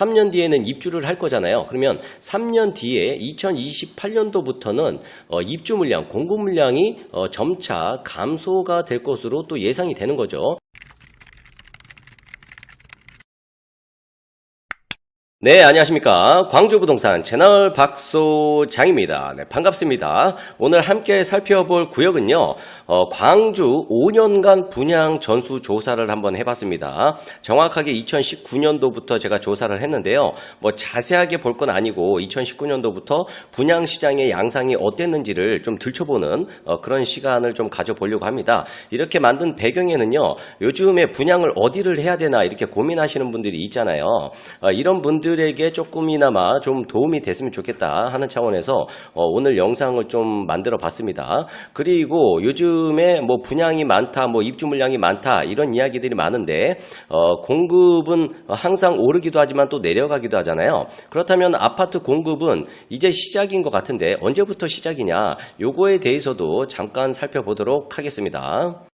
3년 뒤에는 입주를 할 거잖아요. 그러면 3년 뒤에 2028년도부터는 어, 입주 물량, 공급 물량이 어, 점차 감소가 될 것으로 또 예상이 되는 거죠. 네, 안녕하십니까. 광주부동산 채널 박소장입니다. 네, 반갑습니다. 오늘 함께 살펴볼 구역은요, 어, 광주 5년간 분양 전수 조사를 한번 해봤습니다. 정확하게 2019년도부터 제가 조사를 했는데요. 뭐 자세하게 볼 건 아니고 2019년도부터 분양 시장의 양상이 어땠는지를 좀 들춰보는 어, 그런 시간을 좀 가져보려고 합니다. 이렇게 만든 배경에는요, 요즘에 분양을 어디를 해야 되나 이렇게 고민하시는 분들이 있잖아요. 어, 이런 분들 에게 조금이나마 좀 도움이 됐으면 좋겠다 하는 차원에서 어, 오늘 영상을 좀 만들어 봤습니다. 그리고 요즘에 뭐 분양이 많다, 뭐 입주 물량이 많다 이런 이야기들이 많은데 어, 공급은 항상 오르기도 하지만 또 내려가기도 하잖아요. 그렇다면 아파트 공급은 이제 시작인 것 같은데 언제부터 시작이냐? 요거에 대해서도 잠깐 살펴보도록 하겠습니다.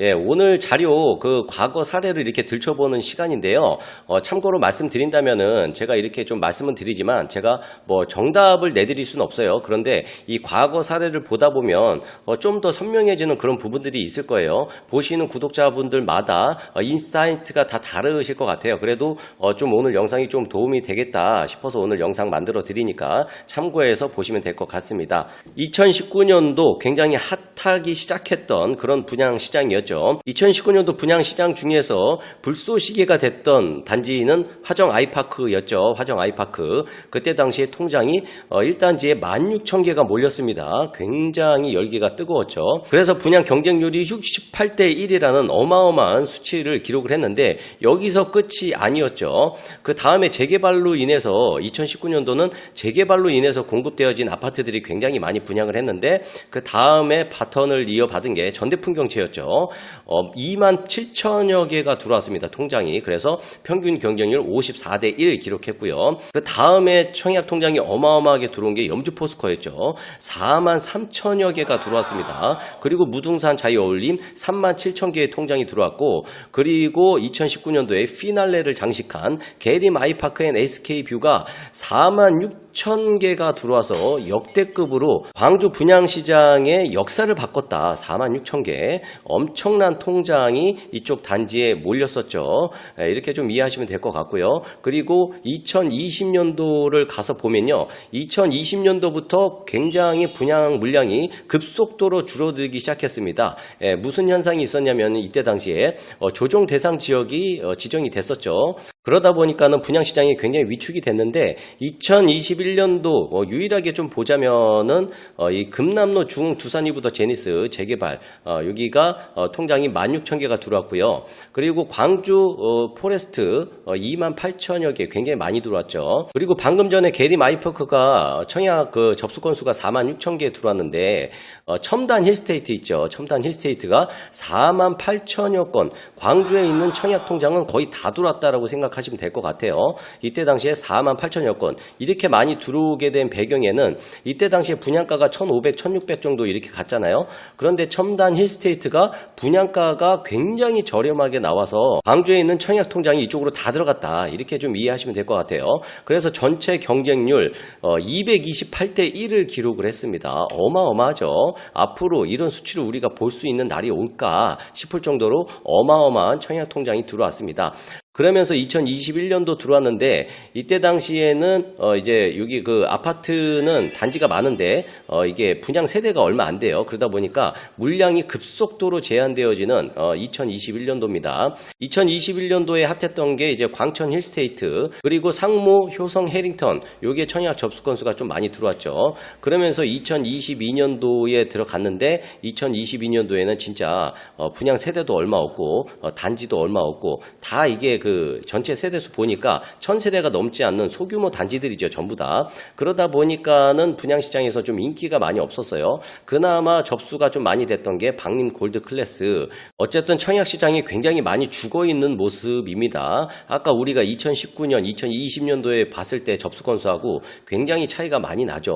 예, 오늘 자료 그 과거 사례를 이렇게 들춰보는 시간인데요. 어, 참고로 말씀드린다면은 제가 이렇게 좀 말씀은 드리지만 제가 뭐 정답을 내드릴 수는 없어요. 그런데 이 과거 사례를 보다 보면 어, 좀 더 선명해지는 그런 부분들이 있을 거예요. 보시는 구독자분들마다 어, 인사이트가 다 다르실 것 같아요. 그래도 어, 좀 오늘 영상이 좀 도움이 되겠다 싶어서 오늘 영상 만들어 드리니까 참고해서 보시면 될 것 같습니다. 2019년도 굉장히 핫하기 시작했던 그런 분양 시장이었죠. 2019년도 분양 시장 중에서 불쏘시개가 됐던 단지는 화정 아이파크였죠. 화정 아이파크. 그때 당시에 통장이 어, 1단지에 16,000개가 몰렸습니다. 굉장히 열기가 뜨거웠죠. 그래서 분양 경쟁률이 68대 1이라는 어마어마한 수치를 기록을 했는데 여기서 끝이 아니었죠. 그 다음에 재개발로 인해서 2019년도는 재개발로 인해서 공급되어진 아파트들이 굉장히 많이 분양을 했는데 그 다음에 바턴을 이어받은 게 전대풍경채였죠. 어, 2만 7천여 개가 들어왔습니다. 통장이. 그래서 평균 경쟁률 54대 1 기록했고요. 그 다음에 청약 통장이 어마어마하게 들어온 게 염주 포스코였죠. 4만 3천여 개가 들어왔습니다. 그리고 무등산 자유어울림 3만 7천 개의 통장이 들어왔고 그리고 2019년도에 피날레를 장식한 게림 아이파크 앤 SK뷰가 4만 6천 개가 들어와서 역대급으로 광주 분양시장의 역사를 바꿨다. 4만 6천 개. 엄청 난 통장이 이쪽 단지에 몰렸었죠. 예, 이렇게 좀 이해하시면 될 것 같고요. 그리고 2020년도를 가서 보면요. 2020년도부터 굉장히 분양 물량이 급속도로 줄어들기 시작했습니다. 예, 무슨 현상이 있었냐면 이때 당시에 어, 조정 대상 지역이 어, 지정이 됐었죠. 그러다 보니까는 분양 시장이 굉장히 위축이 됐는데 2021년도 어, 유일하게 좀 보자면은 어, 이 금남로 중 두산이부터 제니스 재개발 어, 여기가 어, 통장이 16,000개가 들어왔고요. 그리고 광주 어, 포레스트 어, 2만 8천여 개 굉장히 많이 들어왔죠. 그리고 방금 전에 게리 마이퍼크가 청약 그 접수 건수가 4만 6천 개 들어왔는데 어, 첨단 힐스테이트 있죠. 첨단 힐스테이트가 4만 8천여 건 광주에 있는 청약 통장은 거의 다 들어왔다라고 생각하시면 될 것 같아요. 이때 당시에 4만 8천여 건 이렇게 많이 들어오게 된 배경에는 이때 당시에 분양가가 1,500, 1,600 정도 이렇게 갔잖아요. 그런데 첨단 힐스테이트가 분양가가 굉장히 저렴하게 나와서 광주에 있는 청약 통장이 이쪽으로 다 들어갔다. 이렇게 좀 이해하시면 될 것 같아요. 그래서 전체 경쟁률 228대 1을 기록을 했습니다. 어마어마하죠. 앞으로 이런 수치를 우리가 볼 수 있는 날이 올까 싶을 정도로 어마어마한 청약 통장이 들어왔습니다. 그러면서 2021년도 들어왔는데 이때 당시에는 어 이제 여기 그 아파트는 단지가 많은데 어 이게 분양 세대가 얼마 안 돼요. 그러다 보니까 물량이 급속도로 제한되어지는 어 2021년도입니다. 2021년도에 핫했던 게 이제 광천 힐스테이트 그리고 상모 효성 해링턴 요게 청약 접수 건수가 좀 많이 들어왔죠. 그러면서 2022년도에 들어갔는데 2022년도에는 진짜 어 분양 세대도 얼마 없고 어 단지도 얼마 없고 다 이게 그 전체 세대수 보니까 천 세대가 넘지 않는 소규모 단지들이죠, 전부 다. 그러다 보니까는 분양시장에서 좀 인기가 많이 없었어요. 그나마 접수가 좀 많이 됐던 게 박림 골드 클래스. 어쨌든 청약시장이 굉장히 많이 죽어 있는 모습입니다. 아까 우리가 2019년, 2020년도에 봤을 때 접수 건수하고 굉장히 차이가 많이 나죠.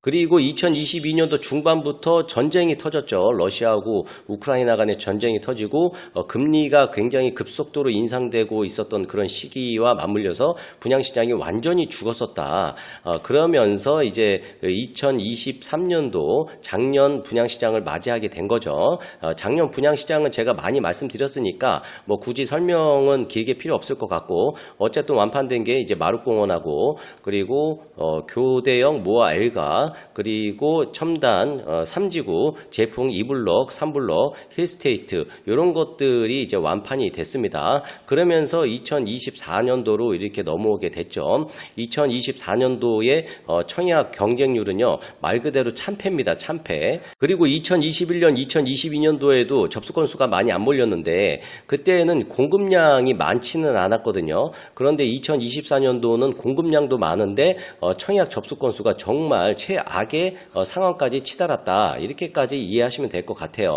그리고 2022년도 중반부터 전쟁이 터졌죠. 러시아하고 우크라이나 간의 전쟁이 터지고 어, 금리가 굉장히 급속도로 인상되고 있었던 그런 시기와 맞물려서 분양시장이 완전히 죽었었다. 어, 그러면서 이제 2023년도 작년 분양시장을 맞이하게 된 거죠. 어, 작년 분양시장은 제가 많이 말씀드렸으니까 뭐 굳이 설명은 길게 필요 없을 것 같고 어쨌든 완판된 게 이제 마룻공원하고 그리고 어, 교대형 모아 엘가 그리고 첨단 어, 3지구 제풍 2블럭, 3블럭, 힐스테이트 이런 것들이 이제 완판이 됐습니다. 그러면서 2024년도로 이렇게 넘어오게 됐죠. 2024년도의 어, 청약 경쟁률은요 말 그대로 참패입니다. 참패. 그리고 2021년, 2022년도에도 접수 건수가 많이 안 몰렸는데 그때는 공급량이 많지는 않았거든요. 그런데 2024년도는 공급량도 많은데 어, 청약 접수 건수가 정말 최악의 어, 상황까지 치달았다. 이렇게까지 이해하시면 될 것 같아요.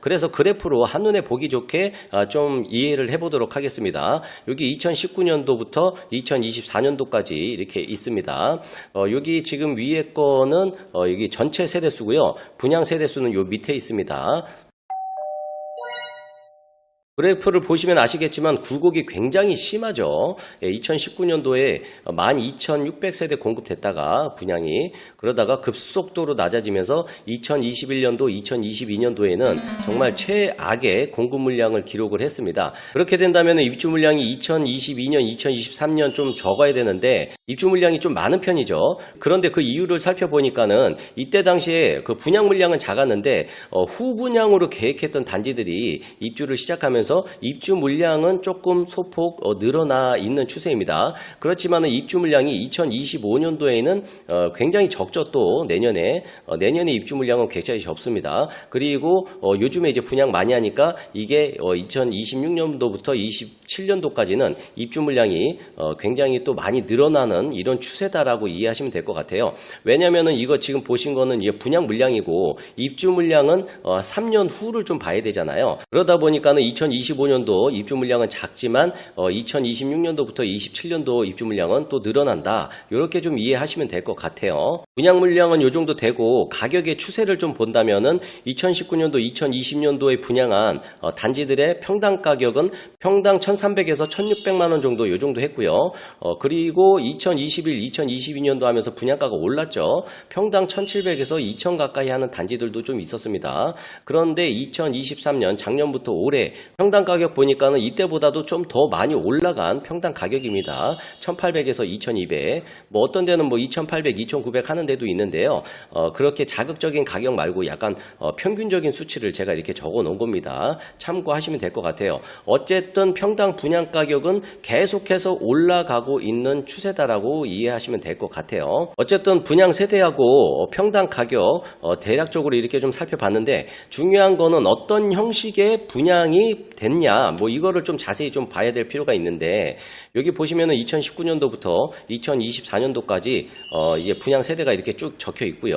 그래서 그래프로 한눈에 보기 좋게 어, 좀 이해를 해보도록 하겠습니다. 여기 2019년도부터 2024년도까지 이렇게 있습니다. 어, 여기 지금 위에 거는 어, 여기 전체 세대수고요. 분양 세대수는 요 밑에 있습니다. 그래프를 보시면 아시겠지만 굴곡이 굉장히 심하죠. 2019년도에 12,600세대 공급됐다가 분양이 그러다가 급속도로 낮아지면서 2021년도, 2022년도에는 정말 최악의 공급 물량을 기록을 했습니다. 그렇게 된다면 입주 물량이 2022년, 2023년 좀 적어야 되는데 입주 물량이 좀 많은 편이죠. 그런데 그 이유를 살펴보니까는 이때 당시에 그 분양 물량은 작았는데 어, 후분양으로 계획했던 단지들이 입주를 시작하면서 입주 물량은 조금 소폭 어, 늘어나 있는 추세입니다. 그렇지만 입주 물량이 2025년도에는 어, 굉장히 적죠 또 내년에 어, 내년에 입주 물량은 굉장히 적습니다. 그리고 어, 요즘에 이제 분양 많이 하니까 이게 어, 2026년도부터 27년도까지는 입주 물량이 어, 굉장히 또 많이 늘어나는 이런 추세다라고 이해하시면 될 것 같아요. 왜냐하면은 이거 지금 보신 거는 이제 분양 물량이고 입주 물량은 어, 3년 후를 좀 봐야 되잖아요. 그러다 보니까는 2025년도 입주 물량은 작지만 어, 2026년도부터 27년도 입주 물량은 또 늘어난다. 이렇게 좀 이해하시면 될 것 같아요. 분양 물량은 요 정도 되고 가격의 추세를 좀 본다면은 2019년도, 2020년도에 분양한 어, 단지들의 평당 가격은 평당 1,300에서 1,600만 원 정도 요 정도 했고요. 어, 그리고 2021, 2022년도 하면서 분양가가 올랐죠. 평당 1,700에서 2,000 가까이 하는 단지들도 좀 있었습니다. 그런데 2023년 작년부터 올해 평당 가격 보니까는 이때보다도 좀 더 많이 올라간 평당 가격입니다. 1,800에서 2,200. 뭐 어떤 데는 뭐 2,800, 2,900 하는 데도 있는데요. 어, 그렇게 자극적인 가격 말고 약간 어, 평균적인 수치를 제가 이렇게 적어 놓은 겁니다. 참고하시면 될 것 같아요. 어쨌든 평당 분양 가격은 계속해서 올라가고 있는 추세다라고 이해하시면 될 것 같아요. 어쨌든 분양 세대하고 평당 가격 어, 대략적으로 이렇게 좀 살펴봤는데 중요한 거는 어떤 형식의 분양이 됐냐 뭐 이거를 좀 자세히 좀 봐야 될 필요가 있는데 여기 보시면은 2019년도부터 2024년도까지 어, 이제 분양 세대가 이렇게 쭉 적혀 있고요.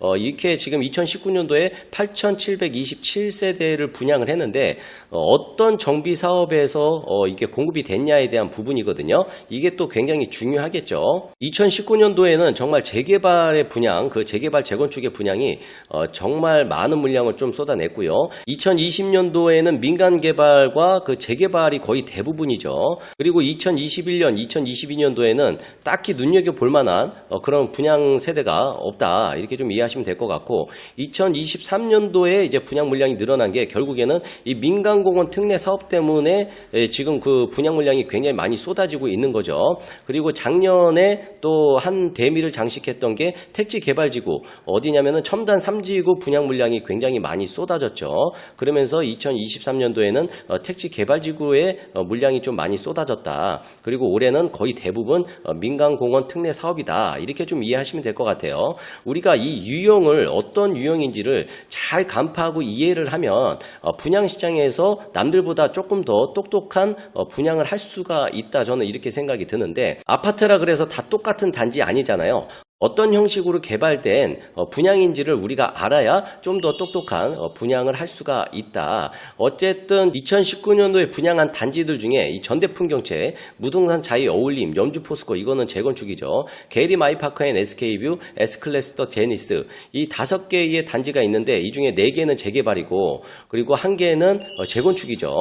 어, 이렇게 지금 2019년도에 8,727세대를 분양을 했는데 어, 떤 정비 사업에서 어, 이게 공급이 됐냐에 대한 부분이거든요. 이게 또 굉장히 중요 하겠죠. 2019년도에는 정말 재개발의 분양, 그 재개발 재건축의 분양이 어, 정말 많은 물량을 좀 쏟아냈고요. 2020년도에는 민간 개발과 그 재개발이 거의 대부분이죠. 그리고 2021년, 2022년도에는 딱히 눈여겨 볼 만한 어, 그런 분양 세대가 없다. 이렇게 좀 이해하시면 될 것 같고 2023년도에 이제 분양 물량이 늘어난 게 결국에는 이 민간 공원 특례 사업 때문에 예, 지금 그 분양 물량이 굉장히 많이 쏟아지고 있는 거죠. 그리고 작년 작년에 또 한 대미를 장식했던 게 택지 개발지구 어디냐면은 첨단 3지구 분양 물량이 굉장히 많이 쏟아졌죠. 그러면서 2023년도에는 어, 택지 개발지구의 어, 물량이 좀 많이 쏟아졌다. 그리고 올해는 거의 대부분 어, 민간공원 특례 사업이다. 이렇게 좀 이해하시면 될 것 같아요. 우리가 이 유형을 어떤 유형인지를 잘 간파하고 이해를 하면 어, 분양 시장에서 남들보다 조금 더 똑똑한 어, 분양을 할 수가 있다. 저는 이렇게 생각이 드는데 아파트 라 그래서 다 똑같은 단지 아니잖아요. 어떤 형식으로 개발된 어, 분양인지를 우리가 알아야 좀 더 똑똑한 어, 분양을 할 수가 있다. 어쨌든 2019년도에 분양한 단지들 중에 이 전대풍경채, 무등산 자이 어울림, 연주 포스코 이거는 재건축이죠. 게리 마이파크 앤 SK뷰, S클래스터 제니스 이 다섯 개의 단지가 있는데 이 중에 네 개는 재개발이고 그리고 한 개는 어, 재건축이죠.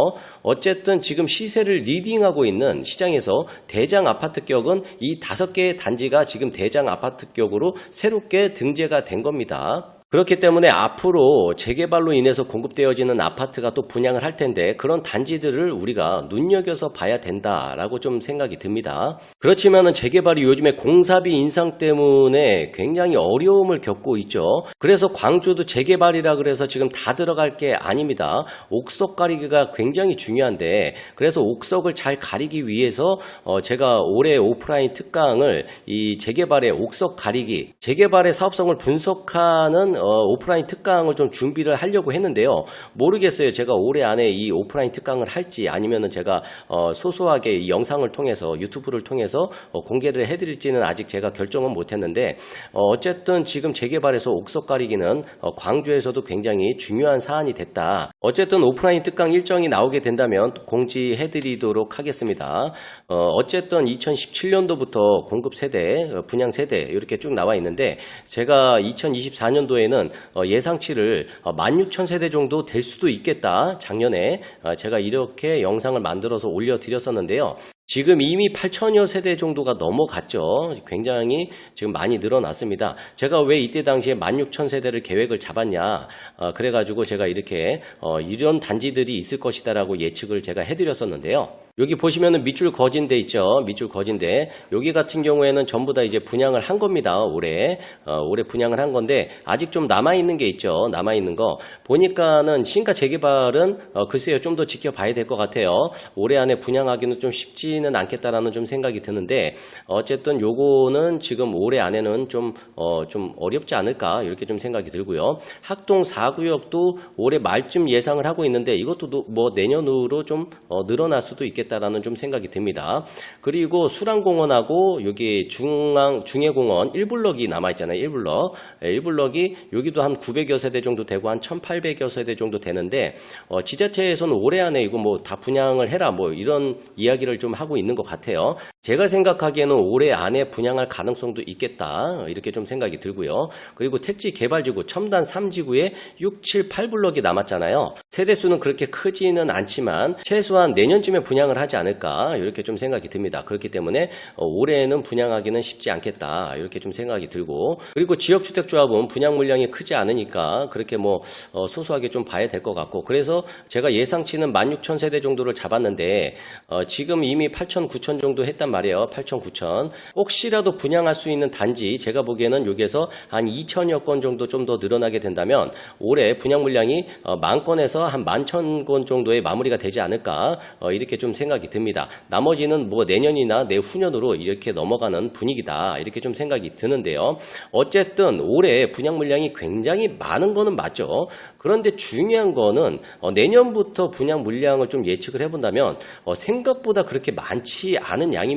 어쨌든 지금 시세를 리딩하고 있는 시장에서 대장 아파트 격은 이 다섯 개의 단지가 지금 대장 아파트 격으로 새롭게 등재가 된 겁니다. 그렇기 때문에 앞으로 재개발로 인해서 공급되어지는 아파트가 또 분양을 할 텐데 그런 단지들을 우리가 눈여겨서 봐야 된다라고 좀 생각이 듭니다. 그렇지만은 재개발이 요즘에 공사비 인상 때문에 굉장히 어려움을 겪고 있죠. 그래서 광주도 재개발이라 그래서 지금 다 들어갈 게 아닙니다. 옥석 가리기가 굉장히 중요한데 그래서 옥석을 잘 가리기 위해서 어 제가 올해 오프라인 특강을 이 재개발의 옥석 가리기, 재개발의 사업성을 분석하는 어, 오프라인 특강을 좀 준비를 하려고 했는데요. 모르겠어요. 제가 올해 안에 이 오프라인 특강을 할지 아니면은 제가 어, 소소하게 이 영상을 통해서 유튜브를 통해서 어, 공개를 해드릴지는 아직 제가 결정은 못했는데 어, 어쨌든 지금 재개발에서 옥석 가리기는 어, 광주에서도 굉장히 중요한 사안이 됐다. 어쨌든 오프라인 특강 일정이 나오게 된다면 공지해드리도록 하겠습니다. 어, 어쨌든 2017년도부터 공급 세대, 어, 분양 세대 이렇게 쭉 나와 있는데 제가 2024년도에 는 어, 예상치를 16,000세대 정도 될 수도 있겠다. 작년에 어, 제가 이렇게 영상을 만들어서 올려드렸었는데요. 지금 이미 8천여 세대 정도가 넘어갔죠. 굉장히 지금 많이 늘어났습니다. 제가 왜 이때 당시에 16,000 세대를 계획을 잡았냐. 어, 그래가지고 제가 이렇게 어, 이런 단지들이 있을 것이다라고 예측을 제가 해드렸었는데요. 여기 보시면은 밑줄 거진 데 있죠. 밑줄 거진 데. 여기 같은 경우에는 전부 다 이제 분양을 한 겁니다. 올해. 어, 올해 분양을 한 건데 아직 좀 남아 있는 게 있죠. 남아 있는 거. 보니까는 신가 재개발은 어, 글쎄요. 좀 더 지켜봐야 될 것 같아요. 올해 안에 분양하기는 좀 쉽지는 않겠다라는 좀 생각이 드는데 어쨌든 요거는 지금 올해 안에는 좀, 어, 좀 어렵지 않을까 이렇게 좀 생각이 들고요. 학동 4구역도 올해 말쯤 예상을 하고 있는데 이것도 노- 뭐 내년으로 좀 어, 늘어날 수도 있겠다 라는 좀 생각이 듭니다. 그리고 수랑공원하고 여기 중앙 중해공원 1블럭이 남아 있잖아요. 1블럭. 1블럭이 여기도 한 900여 세대 정도 되고 한 1800여 세대 정도 되는데 어, 지자체에서는 올해 안에 이거 뭐 다 분양을 해라 뭐 이런 이야기를 좀 하고 있는 것 같아요. 제가 생각하기에는 올해 안에 분양할 가능성도 있겠다 이렇게 좀 생각이 들고요. 그리고 택지 개발지구 첨단 3지구에 6, 7, 8블럭이 남았잖아요. 세대수는 그렇게 크지는 않지만 최소한 내년쯤에 분양을 하지 않을까 이렇게 좀 생각이 듭니다. 그렇기 때문에 어, 올해는 분양하기는 쉽지 않겠다 이렇게 좀 생각이 들고 그리고 지역주택조합은 분양 물량이 크지 않으니까 그렇게 뭐 어, 소소하게 좀 봐야 될 것 같고 그래서 제가 예상치는 16,000세대 정도를 잡았는데 어, 지금 이미 8,000, 9,000 정도 했단 말이에요. 8,000, 9,000 혹시라도 분양할 수 있는 단지 제가 보기에는 여기에서 한 2천여 건 정도 좀 더 늘어나게 된다면 올해 분양 물량이 어, 만 건에서 한 만천 건 정도의 마무리가 되지 않을까 어, 이렇게 좀 생각이 듭니다. 나머지는 뭐 내년이나 내후년으로 이렇게 넘어가는 분위기다 이렇게 좀 생각이 드는데요. 어쨌든 올해 분양 물량이 굉장히 많은 거는 맞죠. 그런데 중요한 거는 어, 내년부터 분양 물량을 좀 예측을 해본다면 어, 생각보다 그렇게 많지 않은 양입니다.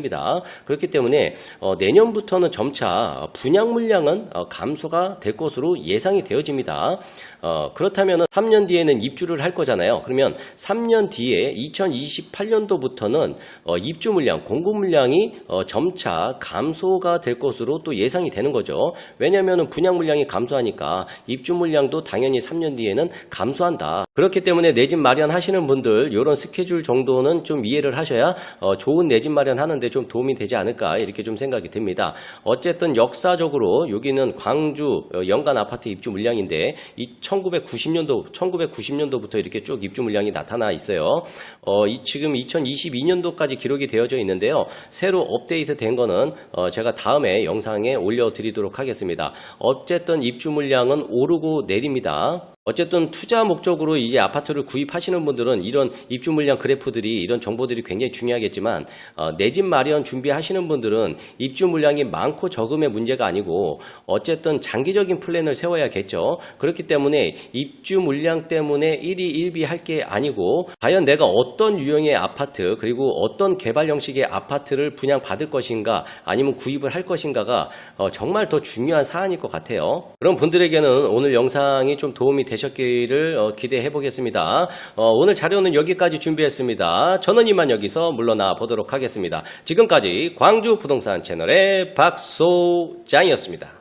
그렇기 때문에 어, 내년부터는 점차 분양 물량은 어, 감소가 될 것으로 예상이 되어집니다. 어, 그렇다면 3년 뒤에는 입주를 할 거잖아요. 그러면 3년 뒤에 2028년도부터는 어, 입주 물량, 공급 물량이 어, 점차 감소가 될 것으로 또 예상이 되는 거죠. 왜냐하면 분양 물량이 감소하니까 입주 물량도 당연히 3년 뒤에는 감소한다. 그렇기 때문에 내 집 마련하시는 분들 이런 스케줄 정도는 좀 이해를 하셔야 어, 좋은 내 집 마련하는데 좀 도움이 되지 않을까 이렇게 좀 생각이 듭니다. 어쨌든 역사적으로 여기는 광주 어, 연간 아파트 입주 물량인데 이 1990년도 1990년도부터 이렇게 쭉 입주 물량이 나타나 있어요. 어, 이 지금 2022년도까지 기록이 되어져 있는데요. 새로 업데이트 된 거는 어, 제가 다음에 영상에 올려드리도록 하겠습니다. 어쨌든 입주 물량은 오르고 내립니다. 어쨌든 투자 목적으로 이제 아파트를 구입하시는 분들은 이런 입주 물량 그래프들이 이런 정보들이 굉장히 중요하겠지만 어, 내집 마련 준비하시는 분들은 입주 물량이 많고 적음의 문제가 아니고 어쨌든 장기적인 플랜을 세워야겠죠. 그렇기 때문에 입주 물량 때문에 1위 1비 할 게 아니고 과연 내가 어떤 유형의 아파트 그리고 어떤 개발 형식의 아파트를 분양받을 것인가 아니면 구입을 할 것인가가 어, 정말 더 중요한 사안일 것 같아요. 그런 분들에게는 오늘 영상이 좀 도움이 되셨기를 어, 기대해 보겠습니다. 어, 오늘 자료는 여기까지 준비했습니다. 저는 이만 여기서 물러나 보도록 하겠습니다. 지금까지 광주 부동산 채널의 박소장이었습니다.